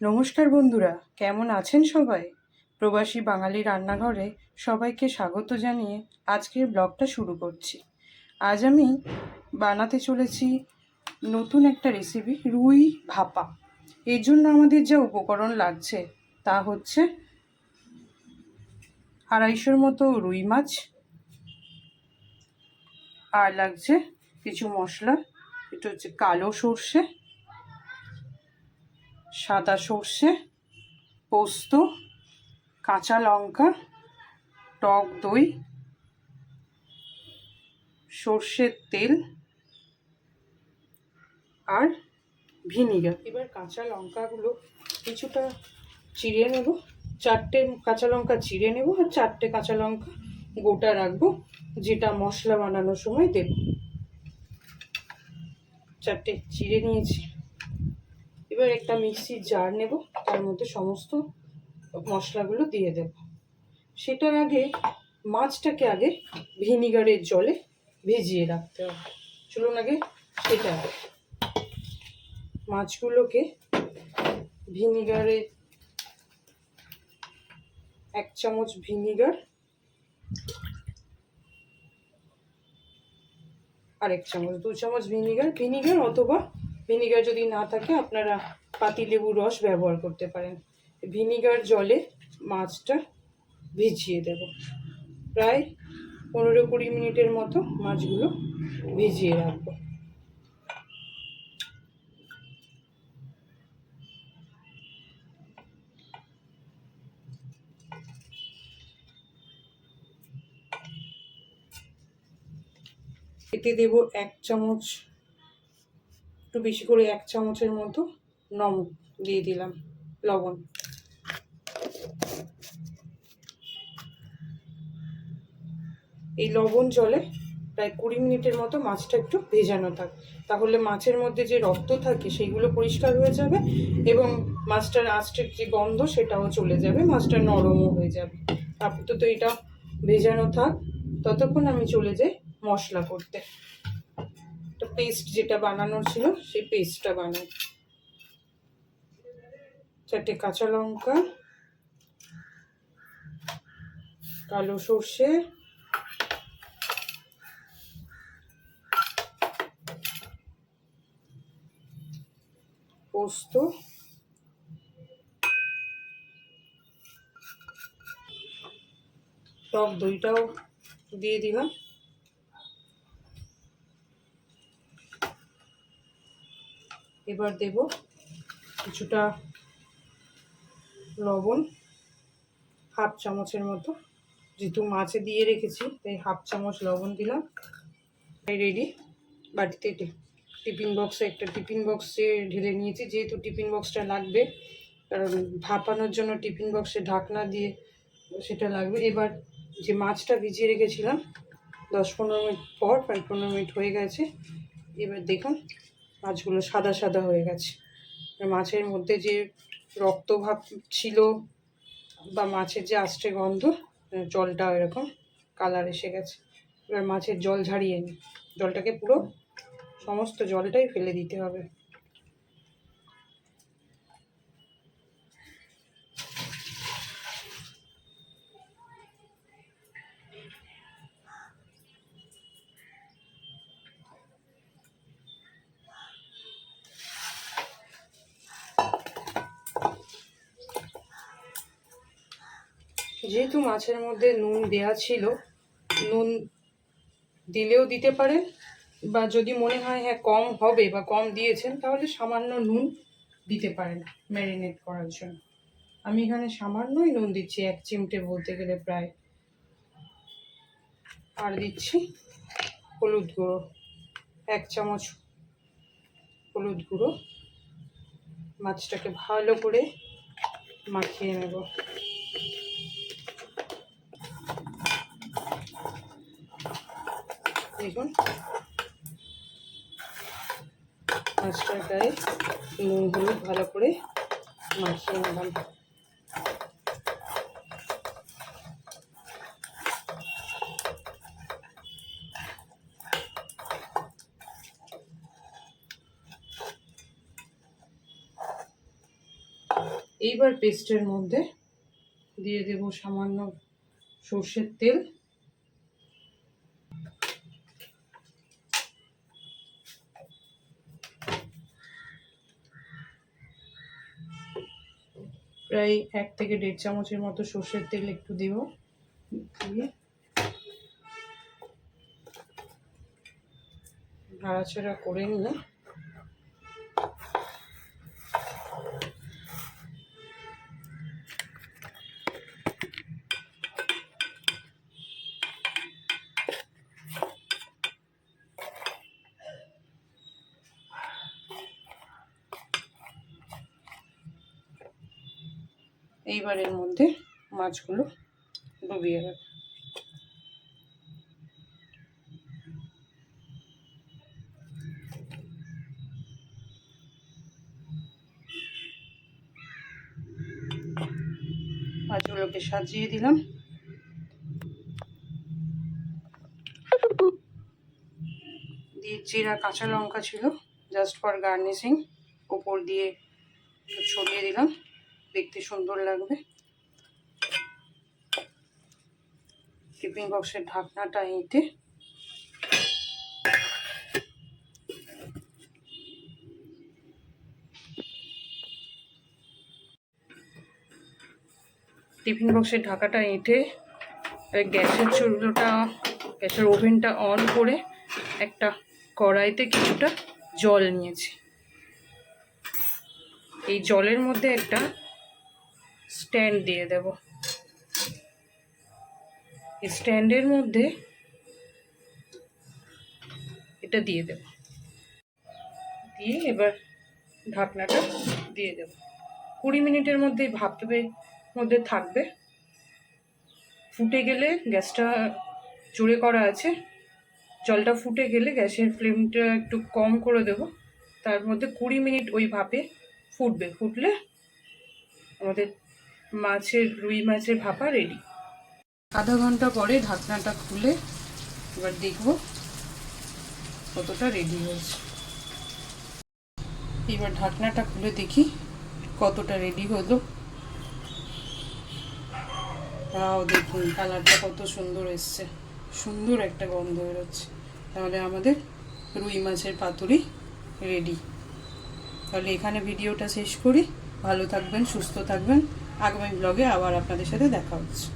নমস্কার বন্ধুরা, কেমন আছেন সবাই? প্রবাসী বাঙালি রান্নাঘরে সবাইকে স্বাগত জানিয়ে আজকের ব্লগটা শুরু করছি। আজ আমি বানাতে চলেছি নতুন একটা রেসিপি রুই ভাপা। এর জন্য আমাদের যা উপকরণ লাগছে তা হচ্ছে আড়াইশোর মতো রুই মাছ, আর লাগছে কিছু মশলা এটা হচ্ছে কালো সর্ষে সাদা সর্ষে, পোস্ত, কাঁচা লঙ্কা, টক দই, সর্ষের তেল আর ভিনিগার। এবার কাঁচা লঙ্কাগুলো কিছুটা চিড়ে নেব। চারটে কাঁচা লঙ্কা চিড়ে নেব আর চারটে কাঁচা লঙ্কা গোটা রাখব, যেটা মশলা বানানোর সময় দেব। চারটে চিড়ে নিয়েছি। এবার একটা মিক্সির জার নেব, তার মধ্যে সমস্ত মশলাগুলো দিয়ে দেব। সেটার আগে মাছটাকে আগে ভিনিগারের জলে ভিজিয়ে রাখতে হবে। চলুন আগে সেটা মাছগুলোকে ভিনিগারে এক চামচ ভিনিগার আর এক চামচ, দু চামচ ভিনিগার ভিনিগার অথবা ভিনিগার যদি না থাকে, আপনারা পাতিলেবুর রস ব্যবহার করতে পারেন। ভিনিগার জলে মাছটা ভিজিয়ে দেব। প্রায় পনেরো কুড়ি মিনিটের মতো মাছগুলো ভিজিয়ে রাখব। এতে দেব এক চামচ একটু বেশি করে এক চামচের মতো নমক দিয়ে দিলাম, লবণ। এই লবণ জলে প্রায় কুড়ি মিনিটের মতো মাছটা একটু ভেজানো থাক। তাহলে মাছের মধ্যে যে রক্ত থাকে সেইগুলো পরিষ্কার হয়ে যাবে এবং মাছটার আঁচটের যে গন্ধ সেটাও চলে যাবে, মাছটা নরমও হয়ে যাবে। আপাতত এটা ভেজানো থাক। ততক্ষণ আমি চলে যাই মশলা করতে। পেস্ট যেটা বানানোর ছিল, সেই পেস্টটা বানাই। চারটে কাঁচা লঙ্কা, কালো সর্ষে, পোস্ত, টক দইটাও দিয়ে দিলাম। এবার দেব কিছুটা লবণ, হাফ চামচের মতো। যেহেতু মাছে দিয়ে রেখেছি, তাই হাফ চামচ লবণ দিলাম। তাই রেডি বাটিতে টিফিন বক্সে একটা টিফিন বক্সে ঢেলে নিয়েছি। যেহেতু টিফিন বক্সটা লাগবে, কারণ ভাপানোর জন্য টিফিন বক্সে ঢাকনা দিয়ে সেটা লাগবে। এবার যে মাছটা ভিজিয়ে রেখেছিলাম, দশ পনেরো মিনিট পর, প্রায় পনেরো মিনিট হয়ে গেছে। এবার দেখুন মাছগুলো সাদা সাদা হয়ে গেছে। মাছের মধ্যে যে রক্তভাব ছিল বা মাছের যে আষ্টে গন্ধ জলটা এরকম কালার এসে গেছে। এবার মাছের জল ঝাড়িয়ে নিই। জলটাকে পুরো সমস্ত জলটাই ফেলে দিতে হবে। যেহেতু মাছের মধ্যে নুন দেয়া ছিল, নুন দিলেও দিতে পারেন, বা যদি মনে হয় হ্যাঁ কম হবে বা কম দিয়েছেন, তাহলে সামান্য নুন দিতে পারেন ম্যারিনেট করার জন্য। আমি এখানে সামান্যই নুন দিচ্ছি, এক চিমটে বলতে গেলে প্রায়। আর দিচ্ছি হলুদ গুঁড়ো, এক চামচ হলুদ গুঁড়ো। মাছটাকে ভালো করে মাখিয়ে নেব। দেখুন। মাছটার গায়ে নুন হলুদ ভালো করে মাখিয়ে নিলাম। এইবার পেস্টের মধ্যে দিয়ে দেব সামান্য সর্ষের তেল। প্রায় এক থেকে দেড় চামচের মতো সর্ষের তেল একটু দেব। দিয়ে নাড়াচাড়া করে নিয়ে এইবার এর মধ্যে মাছগুলো ডুবিয়ে দেবে মাছগুলোকে সাজিয়ে দিলাম। দিয়ে জিরা, কাঁচা লঙ্কা ছিল জাস্ট ফর গার্নিশিং ওপর দিয়ে ছড়িয়ে দিলাম। দেখতে সুন্দর লাগবে। টিফিন বক্সের ঢাকনাটা এঁটে। টিফিন বক্সের ঢাকাটা এঁটে গ্যাসের চুলোটা, গ্যাসের ওভেনটা অন করে একটা কড়াইতে কিছুটা জল নিয়েছি। এই জলের মধ্যে একটা স্ট্যান্ড দিয়ে দেব। স্ট্যান্ডের মধ্যে এটা দিয়ে দেব। দিয়ে এবার ঢাকনাটা দিয়ে দেব। কুড়ি মিনিটের মধ্যে ভাপবে মধ্যে থাকবে। ফুটে গেলে গ্যাসটা জোরে করা আছে। জলটা ফুটে গেলে গ্যাসের ফ্লেমটা একটু কম করে দেব। তার মধ্যে কুড়ি মিনিট ওই ভাপে ফুটবে। ফুটলে আমাদের মাছের, রুই মাছের ভাপা রেডি আধা ঘণ্টা পরে ঢাকনাটা খুলে এবার দেখব কতটা রেডি হয়েছে। এবার ঢাকনাটা খুলে দেখি কতটা রেডি হলো। তাও দেখুন কালারটা কত সুন্দর এসছে। সুন্দর একটা গন্ধ বেরোচ্ছে। তাহলে আমাদের রুই মাছের পাতুরি রেডি তাহলে এখানে ভিডিওটা শেষ করি। ভালো থাকবেন, সুস্থ থাকবেন। আগামী ব্লগে আবার আপনাদের সাথে দেখা হচ্ছে।